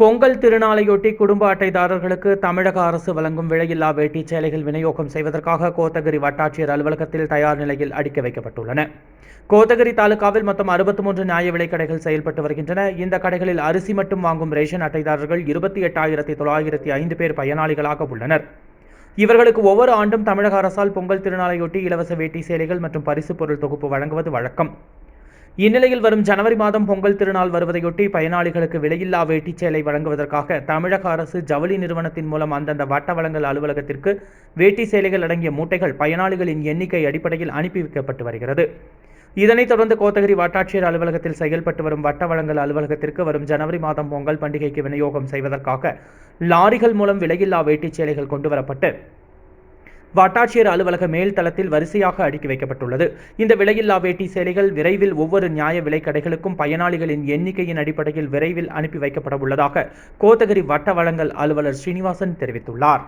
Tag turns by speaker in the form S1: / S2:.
S1: பொங்கல் திருநாளையொட்டி குடும்ப அட்டைதாரர்களுக்கு தமிழக அரசு வழங்கும் விலையில்லா வேட்டி சேலைகள் விநியோகம் செய்வதற்காக கோத்தகிரி வட்டாட்சியர் அலுவலகத்தில் தயார் நிலையில் அடுக்கி வைக்கப்பட்டுள்ளன. கோத்தகிரி தாலுகாவில் மொத்தம் அறுபத்தி மூன்று நியாய விலைக் கடைகள் செயல்பட்டு வருகின்றன. இந்த கடைகளில் அரிசி மட்டும் வாங்கும் ரேஷன் அட்டைதாரர்கள் இருபத்தி எட்டாயிரத்தி தொள்ளாயிரத்தி ஐந்து பேர் பயனாளிகளாக உள்ளனர். இவர்களுக்கு ஒவ்வொரு ஆண்டும் தமிழக அரசால் பொங்கல் திருநாளையொட்டி இலவச வேட்டி சேலைகள் மற்றும் பரிசு பொருள் தொகுப்பு வழங்குவது வழக்கம். இந்நிலையில் வரும் ஜனவரி மாதம் பொங்கல் திருநாள் வருவதையொட்டி பயனாளிகளுக்கு விலையில்லா வேட்டி சேலை வழங்குவதற்காக தமிழக அரசு ஜவுளி நிறுவனத்தின் மூலம் அந்தந்த வட்ட வழங்கல் அலுவலகத்திற்கு வேட்டி சேலைகள் அடங்கிய மூட்டைகள் பயனாளிகளின் எண்ணிக்கை அடிப்படையில் அனுப்பி வைக்கப்பட்டு வருகிறது. இதனைத் தொடர்ந்து கோத்தகிரி வட்டாட்சியர் அலுவலகத்தில் செயல்பட்டு வரும் வட்ட வழங்கல் அலுவலகத்திற்கு வரும் ஜனவரி மாதம் பொங்கல் பண்டிகைக்கு விநியோகம் செய்வதற்காக லாரிகள் மூலம் விலையில்லா வேட்டிச் சேலைகள் கொண்டுவரப்பட்டு வட்டாட்சியர் அலுவலக மேல் தளத்தில் வரிசையாக அடுக்கி வைக்கப்பட்டுள்ளது. இந்த விலையில்லா வேட்டி சேலைகள் விரைவில் ஒவ்வொரு நியாய விலை கடைகளுக்கும் பயனாளிகளின் எண்ணிக்கையின் அடிப்படையில் விரைவில் அனுப்பி வைக்கப்பட உள்ளதாக கோத்தகிரி வட்ட வழங்கல் அலுவலர் ஸ்ரீனிவாசன் தெரிவித்துள்ளார்.